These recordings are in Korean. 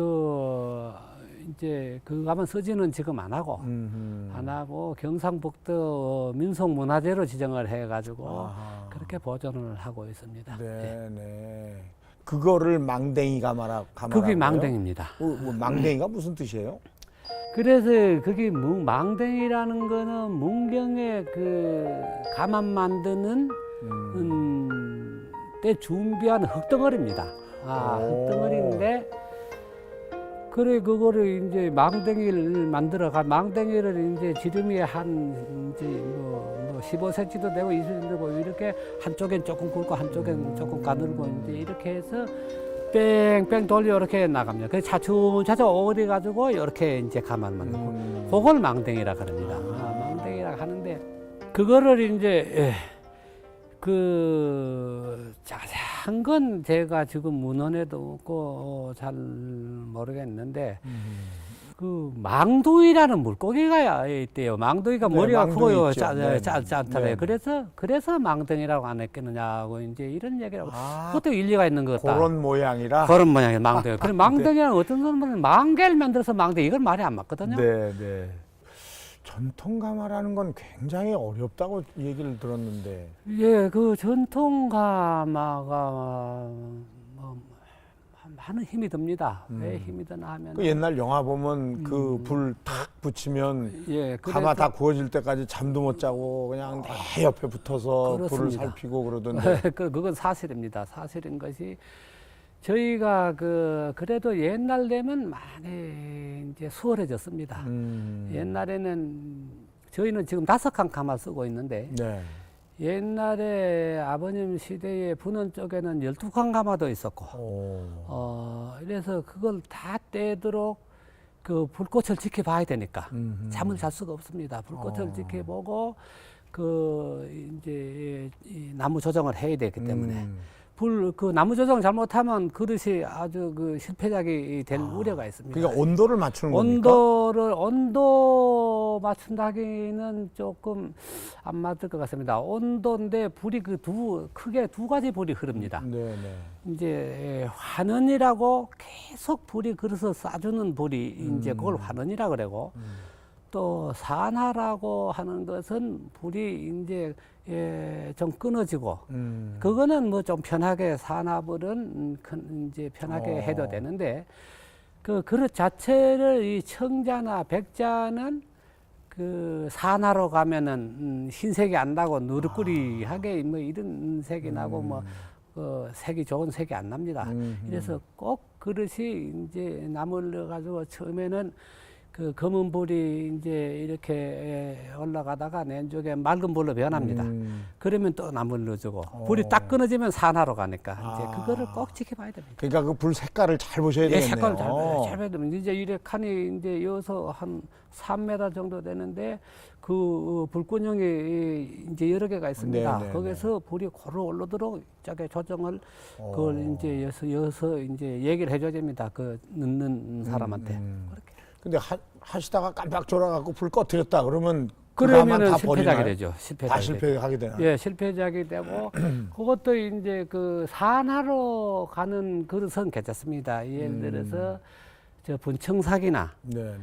그 이제 그 가만 서지는 지금 안 하고 음흠. 안 하고 경상북도 민속문화재로 지정을 해가지고 아하. 그렇게 보존을 하고 있습니다. 예. 네, 네. 그거를 망댕이 가마라 가마라. 그게 망댕입니다. 어, 뭐 망댕이가 무슨 뜻이에요? 그래서 그게 무- 망댕이라는 거는 문경에 그 가만 만드는 음. 음, 때 준비한 흑덩어리입니다. 아, 오. 흑덩어리인데 그래 그거를 이제 망댕이를 만들어 가 망댕이를 이제 지름이 한 이제 뭐, 뭐 15cm도 되고 20cm도 되고 이렇게 한쪽엔 조금 굵고 한쪽엔 조금 가늘고 이제 이렇게 해서 뺑뺑 돌려 이렇게 나갑니다. 그 차츰차츰 오래 가지고 이렇게 이제 가만 만들고 음. 그걸 망댕이라 그럽니다. 아, 망댕이라 하는데 그거를 이제 예, 그 자세 한 건 제가 지금 문헌에도 없고 어, 잘 모르겠는데 음. 그 망둥이라는 물고기가 있대요. 망둥이가 네, 머리가 크고요. 짜, 네, 짜, 네. 네. 그래서 그래서 망둥이라고 안 했겠느냐고 이제 이런 얘기를 하고 아, 그것도 일리가 있는 것 같다. 그런 모양이라. 그런 모양의 망둥이. 그럼 망둥이는 어떤 사람은 망개를 만들어서 망둥이 이건 말이 안 맞거든요. 네, 네. 전통 가마라는 건 굉장히 어렵다고 얘기를 들었는데. 예, 그 전통 가마가 뭐 많은 힘이 듭니다. 왜 음. 힘이 드나 하면 그 옛날 영화 보면 그 음. 불탁 붙이면 예, 가마 다 구워질 때까지 잠도 못 자고 그냥 내 옆에 붙어서 불을 그렇습니다. 살피고 그러던데. 그 그건 사실입니다. 사실인 것이 저희가 그 그래도 옛날 되면 많이 이제 수월해졌습니다. 음. 옛날에는 저희는 지금 다섯 칸 가마 쓰고 있는데 네. 옛날에 아버님 시대에 부는 쪽에는 열두 칸 가마도 있었고 오. 어, 이래서 그걸 다 떼도록 그 불꽃을 지켜봐야 되니까 음흠. 잠을 잘 수가 없습니다. 불꽃을 어. 지켜보고 그 이제 이 나무 조정을 해야 되기 때문에 음. 불 그 나무 조정 잘못하면 그릇이 아주 그 실패작이 될 우려가 있습니다. 그러니까 온도를 맞추는 겁니까? 온도를 온도 맞춘다기는 조금 안 맞을 것 같습니다. 온도인데 불이 그 두 크게 두 가지 불이 흐릅니다. 네, 네. 이제 환원이라고 계속 불이 그래서 쏴주는 불이 이제 그걸 환원이라 그러고 음. 또 산화라고 하는 것은 불이 이제 예, 좀 끊어지고 음. 그거는 뭐 좀 편하게 산화불은 음, 큰- 이제 편하게 어. 해도 되는데 그 그릇 자체를 이 청자나 백자는 그 산화로 가면은 음, 흰색이 안 나고 누르꾸리하게 뭐 이런 색이 나고 뭐그 색이 좋은 색이 안 납니다. 음흠. 그래서 꼭 그릇이 이제 나물려 가지고 처음에는 그 검은 불이 이제 이렇게 올라가다가 왼쪽에 맑은 불로 변합니다. 음. 그러면 또 나물 넣어주고 어. 불이 딱 끊어지면 산화로 가니까 아. 이제 그거를 꼭 지켜봐야 됩니다. 그러니까 그 불 색깔을 잘 보셔야 예, 되겠네요. 색깔 잘 봐야 잘 봐야 됩니다. 이제 이래 칸이 이제 여기서 한 3m 정도 되는데 그 불꽃형이 이제 여러 개가 있습니다. 네, 네, 거기서 불이 고루 올라도록 저게 조정을 어. 그걸 이제 여서 여서 이제 얘기를 해줘야 됩니다. 그 넣는 사람한테. 음. 그렇게. 근데 하, 하시다가 깜빡 졸아갖고 불 꺼뜨렸다 그러면 그 그러면은 다 실패작이? 되죠. 다 실패작이 되죠. 실패하게 되나? 예, 실패작이 되고 그것도 이제 그 산하로 가는 그릇은 괜찮습니다. 예를 음. 들어서 저 분청삭이나 네, 네.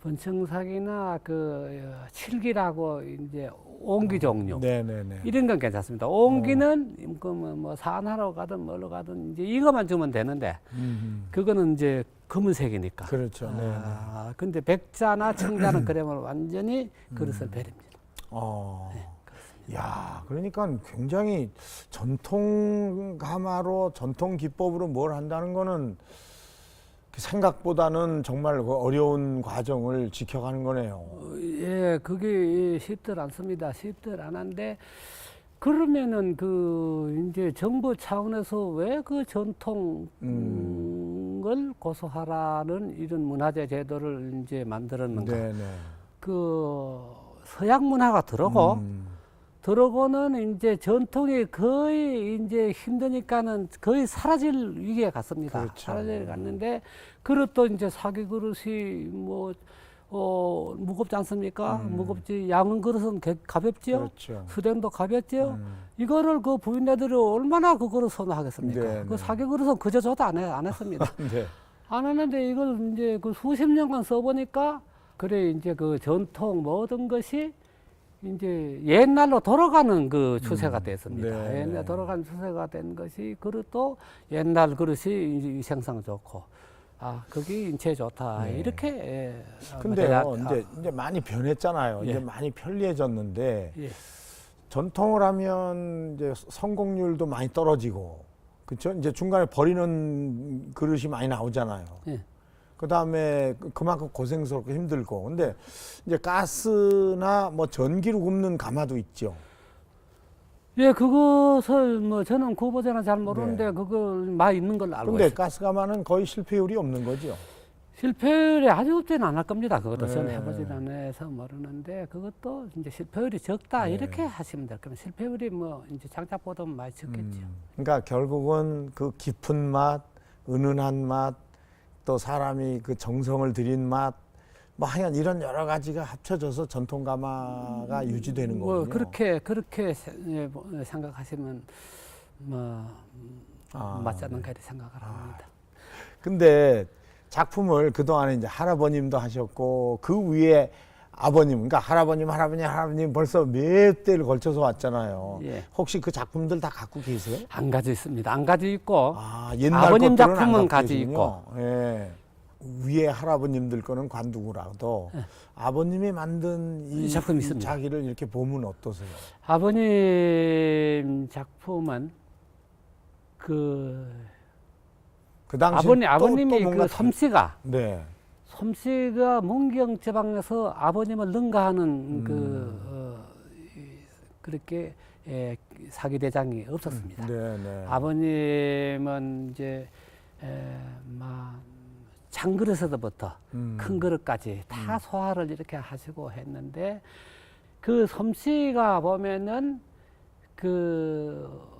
분청삭이나 그 어, 칠기라고 이제 옹기 종류 네, 네, 네. 이런 건 괜찮습니다. 옹기는 그뭐 뭐 산하로 가든 뭘로 가든 이제 이거만 주면 되는데 음, 그거는 이제 검은색이니까. 그렇죠. 네, 네. 아, 근데 백자나 청자는 그러면 완전히 그릇을 베립니다. 어. 네, 야, 그러니까 굉장히 전통 가마로 전통 기법으로 뭘 한다는 거는 그 생각보다는 정말 그 어려운 과정을 지켜가는 거네요. 어, 예, 그게 쉽들 않습니다. 쉽들 않은데 그러면은 그 이제 정부 차원에서 왜 그 전통 을 고소하라는 이런 문화재 제도를 이제 만들었는가? 네, 네. 그 서양 문화가 들어오고 음, 들어오고는 이제 전통이 거의 이제 힘드니까는 거의 사라질 위기에 갔습니다. 그렇죠. 사라질 갔는데 그릇도 이제 사기 그릇이 뭐 어, 무겁지 않습니까? 음. 무겁지. 양은 그릇은 개- 가볍지요. 그렇죠. 수댕도 가볍지요. 음. 이거를 그 부인네들이 얼마나 그거를 선호하겠습니까? 네, 그 네. 사기 그릇은 그저 저도 안, 해, 안 했습니다. 네. 안 하는데 이걸 이제 그 수십 년간 써보니까 그래 이제 그 전통 모든 것이 이제 옛날로 돌아가는 그 추세가 됐습니다. 네, 옛날 네. 돌아가는 추세가 된 것이 그릇도 옛날 그릇이 이제 생상 좋고 아 그게 인체 좋다 네. 이렇게 예, 어, 근데요, 대략, 이제 이제 많이 변했잖아요. 예. 이제 많이 편리해졌는데 아, 예. 전통을 하면 이제 성공률도 많이 떨어지고 그렇죠? 이제 중간에 버리는 그릇이 많이 나오잖아요. 예. 그 다음에 그- 그만큼 고생스럽고 힘들고 근데 이제 가스나 뭐 전기로 굽는 가마도 있죠. 예, 그것을 뭐 저는 그 버전은 잘 모르는데 네. 그걸 많이 있는 걸로 알고 근데 있어요. 가스 가마는 거의 실패율이 없는 거죠. 실패율이 아주 없지는 않을 겁니다. 그것도 네. 저는 해보진 않아서 모르는데 그것도 이제 실패율이 적다 네. 이렇게 하시면 될 겁니다. 실패율이 뭐 이제 장작보다 많이 적겠죠. 음. 그러니까 결국은 그 깊은 맛, 은은한 맛, 또 사람이 그 정성을 들인 맛, 뭐 하여간 이런 여러 가지가 합쳐져서 전통 가마가 유지되는 뭐 거군요. 그렇게 그렇게 세- 예, 뭐, 생각하시면 뭐 아, 맞지 않는가 이렇게 생각을 합니다. 근데 작품을 그동안에 이제 할아버님도 하셨고 그 위에 아버님, 그러니까 할아버님, 할아버님, 할아버님 벌써 몇 대를 걸쳐서 왔잖아요. 예. 혹시 그 작품들 다 갖고 계세요? 안 가지고 있습니다. 안 가지고 있고 아, 옛날 아버님 것들은 안 작품은 갖고 가지고 계시군요. 예. 위에 할아버님들 거는 관두고라도 아버님이 만든 이, 이 작품이 이 있습니다. 자기를 이렇게 보면 어떠세요? 아버님 작품은 그 그 당시 아버님 아버님이 뭔가 그 솜씨가 네. 솜씨가 문경 지방에서 아버님을 능가하는 음. 그 어, 이- 그렇게 예, 사기 대장이 없었습니다. 네, 네. 아버님은 이제 에, 막 장그릇에서부터 음. 큰 그릇까지 다 소화를 이렇게 하시고 했는데 그 솜씨가 보면은 그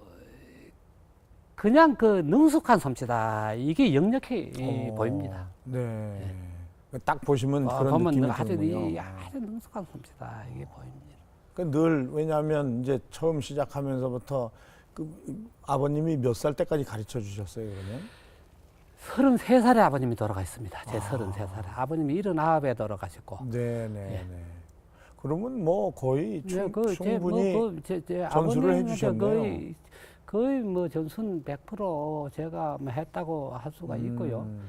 그냥 그 능숙한 솜씨다 이게 역력해 어, 보입니다. 네. 딱 보시면 아, 그런 보면 느낌이 아주 드는군요. 이 아주 능숙한 솜씨다 이게 보입니다. 그늘 왜냐하면 이제 처음 시작하면서부터 그 아버님이 몇 살 때까지 가르쳐 주셨어요 그러면? 33살에 아버님이 돌아가셨습니다. 제 아. 33살에 아버님이 79에 돌아가시고 네, 네, 예. 네. 그러면 뭐 거의 충, 네, 그 제, 뭐, 충분히 그 제, 제 전수를 해주셨네요. 거의 거의 뭐 전순 100% 제가 뭐 했다고 할 수가 있고요. 음,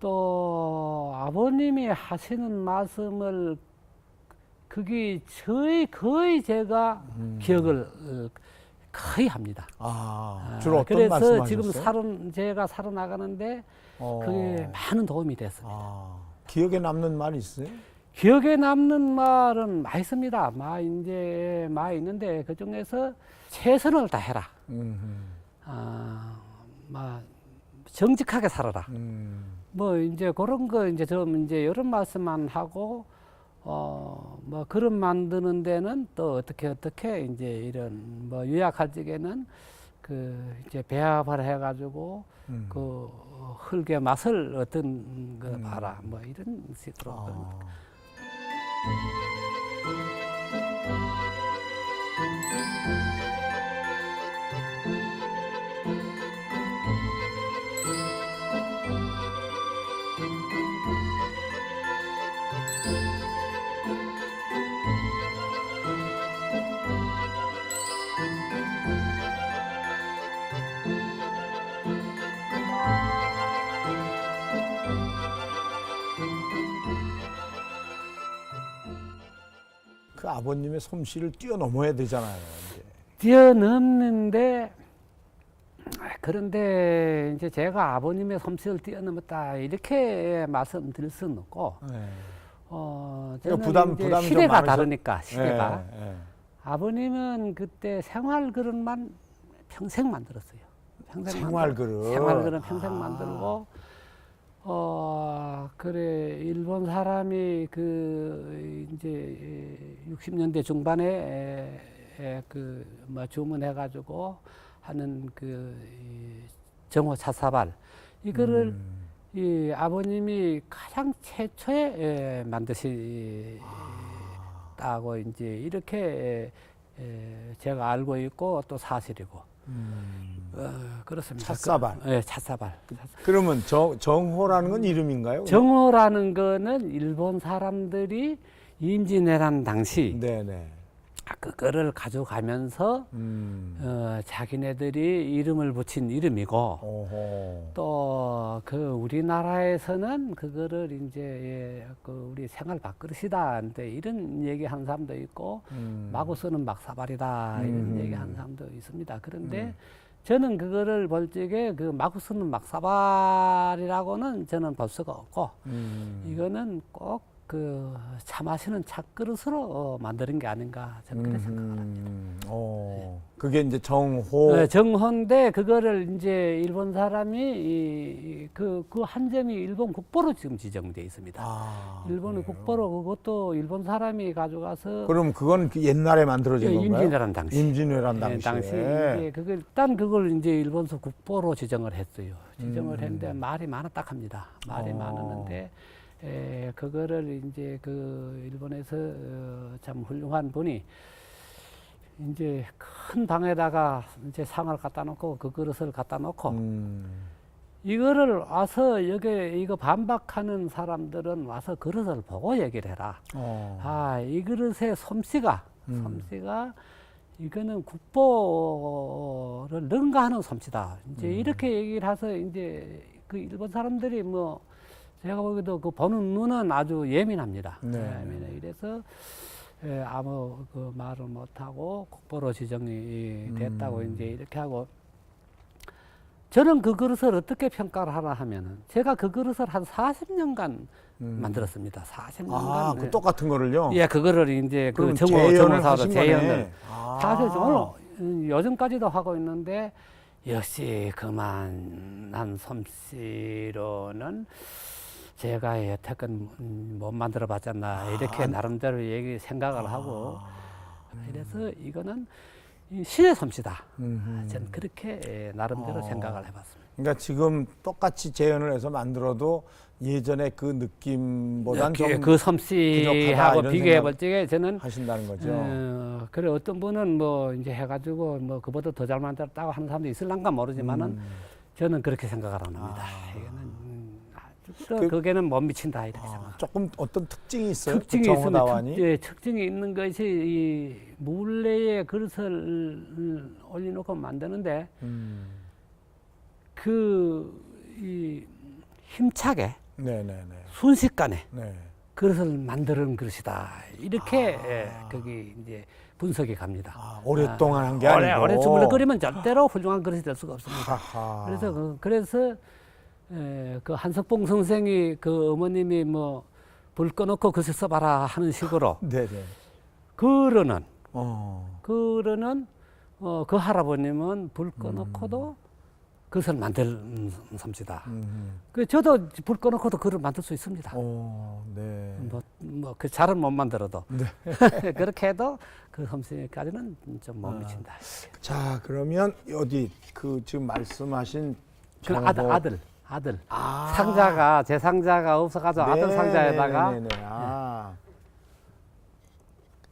또 아버님이 하시는 말씀을 그게 저희 거의 제가 음. 기억을 어, 거의 합니다. 아, 아, 주로 어떤 그래서 말씀하셨어요? 지금 살은 제가 살아나가는데 어. 그게 많은 도움이 됐습니다. 아, 기억에 남는 말 있어요? 기억에 남는 말은 많이 있습니다. 많이 이제 많이 있는데 그 중에서 최선을 다해라. 음, 아, 막 정직하게 살아라. 음, 뭐 이제 그런 거 이제 좀 이제 이런 말씀만 하고 어 뭐 그릇 만드는 데는 또 어떻게 어떻게 이제 이런 뭐 요약할 적에는 그 이제 배합을 해가지고 음. 그 흙의 맛을 어떤 거 음. 봐라 뭐 이런 식으로 아. 아버님의 솜씨를 뛰어넘어야 되잖아요. 이제. 뛰어넘는데 아, 그런데 이제 제가 아버님의 솜씨를 뛰어넘었다 이렇게 말씀드릴 수는 없고 네. 어 그러니까 저는 부담- 좀 시대가 다르니까 시대가 예, 예. 아버님은 그때 생활 그릇만 평생 만들었어요. 평생 생활 만들- 그릇. 생활 그릇 평생 아. 만들고 어 그래. 일본 사람이 그 이제 60년대 중반에 그뭐 주문해 가지고 하는 그이 정호 차사발. 이거를 음. 이 아버님이 가장 최초에 에, 만드시다고 이제 이렇게 에, 에, 제가 알고 있고 또 사실이고 어, 그렇습니다. 찻사발. 그, 예, 찻사발. 그러면 정, 정호라는 건 이름인가요? 정호라는 거는 일본 사람들이 임진왜란 당시 네네. 그거를 가져가면서 음. 어, 자기네들이 이름을 붙인 이름이고. 또 그 우리나라에서는 그거를 이제 예, 그 우리 생활 밥그릇이다. 근데 이런 얘기 하는 사람도 있고 음. 마구 쓰는 막사발이다 이런 음. 얘기 하는 사람도 있습니다. 그런데 음. 저는 그거를 볼 적에 그 마구 쓰는 막사발이라고는 저는 볼 수가 없고 음. 이거는 꼭 그 茶그릇으로 어, 만드는 게 아닌가 저는 그렇게 생각합니다. 음. 어. 그게 이제 정호. 네, 정호인데 그거를 이제 일본 사람이 이, 그, 그 한 점이 일본 국보로 지금 지정돼 있습니다. 아, 일본의 그래요? 국보로 그것도 일본 사람이 가져가서 그럼 그건 그 옛날에 만들어진 예, 건가요? 임진왜란 당시. 임진왜란 예, 당시에. 당시 이제 그걸 일단 그걸 이제 일본서 국보로 지정을 했어요. 지정을 음. 했는데 말이 많았다 합니다. 말이 어. 많았는데 에, 그거를 이제 그 일본에서 어, 참 훌륭한 분이 이제 큰 방에다가 이제 상을 갖다 놓고 그 그릇을 갖다 놓고 음. 이거를 와서 여기 이거 반박하는 사람들은 와서 그릇을 보고 얘기를 해라. 어. 아, 이 그릇의 솜씨가, 음. 솜씨가 이거는 국보를 능가하는 솜씨다. 이제 음. 이렇게 얘기를 해서 이제 그 일본 사람들이 뭐 제가 보기에도 그 보는 눈은 아주 예민합니다. 네. 예민해. 이래서 예, 아무 그 말을 못하고 국보로 지정이 됐다고 음. 이제 이렇게 하고 저는 그 그릇을 어떻게 평가를 하라 하면은 제가 그 그릇을 한 40년간 음. 만들었습니다. 40년간. 아, 그 똑같은 거를요? 예, 그거를 이제 그 정호 정호사로. 아. 사실 오늘 음, 요즘까지도 하고 있는데 역시 그만한 솜씨로는 제가 여태껏 음, 못 만들어 봤잖아 이렇게 나름대로 얘기 생각을 하고 이래서 이거는 이 신의 솜씨다. 음흠. 전 그렇게 예, 나름대로 어. 생각을 해봤습니다. 그러니까 지금 똑같이 재현을 해서 만들어도 예전에 그 느낌보단 그, 좀그 부족하다, 솜씨하고 이런 비교해 생각 볼 적에 저는 하신다는 거죠. 어, 그래 어떤 분은 뭐 이제 해가지고 뭐 그보다 더 잘 만들었다고 하는 사람도 있을란가 모르지만은 음. 저는 그렇게 생각을 안 합니다. 아. 이거는 음, 그- 그게는 못 미친다 이렇게 아, 생각. 조금 어떤 특징이 있어요? 특징이 그 있으면 특? 예, 특징이 있는 것이 이 물레에 그릇을 올려놓고 만드는데 음. 그 이 힘차게 네네네. 순식간에 네. 그릇을 만드는 그릇이다 이렇게 아. 예, 거기 이제 분석이 갑니다. 아, 오랫동안 한 게 오래 아니고. 오래 주물러 끓이면 절대로 훌륭한 그릇이 될 수가 없습니다. 하하. 그래서 그, 그래서 에, 그 한석봉 선생이 그 어머님이 뭐 불 꺼놓고 그릇 써봐라 하는 식으로 네네. 그러는 어. 그러는 어, 그 할아버님은 불 꺼놓고도 그릇을 만드는 솜씨다. 음. 그 저도 불 꺼놓고도 그릇 만들 수 있습니다. 어, 네. 뭐 뭐 그 잘은 못 만들어도 네. 그렇게 해도 그 솜씨까지는 좀못 아. 미친다. 자, 그러면 어디 그 지금 말씀하신 그 아들 아들 아들 아. 상자가 제 상자가 없어가지고 아들 네, 상자에다가 네, 네, 네. 아.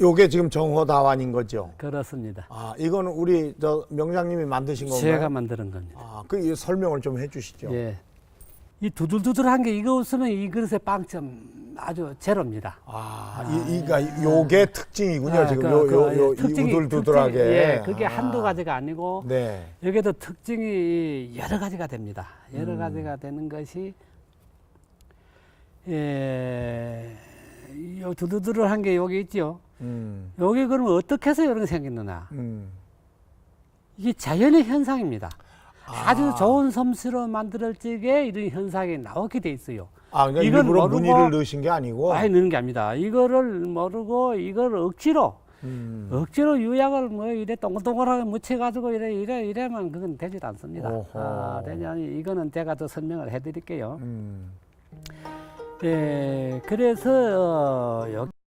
요게 지금 정호다완인 거죠. 그렇습니다. 아, 이거는 우리 저 명장님이 만드신 건가요? 제가 만드는 겁니다. 아, 그이 설명을 좀 해주시죠. 예. 이 두들두들한 게 이거 없으면 이 그릇의 빵점 아주 제로입니다. 아, 이, 이가 요게 특징이군요. 아, 지금 그- 요, 그, 요, 요, 예, 이 특징이- 우둘두둘하게. 특징이- 예, 그게 아. 한두 가지가 아니고 네. 여기도 특징이 여러 가지가 됩니다. 여러 음. 가지가 되는 것이 예, 요 두두두들한 게 여기 있죠. 음. 여기 그러면 어떻게 해서 이런 게 생겼느냐? 음. 이게 자연의 현상입니다. 아. 아. 주 좋은 솜씨로 만들 적에 이런 현상이 나오게 돼 있어요. 아, 그러니까 이건 일부러 모르고- 무늬를 넣으신 게 아니고. 아예 넣는 게 아닙니다. 이거를 모르고 이걸 억지로 음. 억지로 유약을 뭐 이래 동글동글하게 묻혀가지고 이래 이래 이래만 그건 되질 않습니다. 오호. 아, 않니 이거는 제가 더 설명을 해드릴게요. 음. 예, 그래서 어, 여기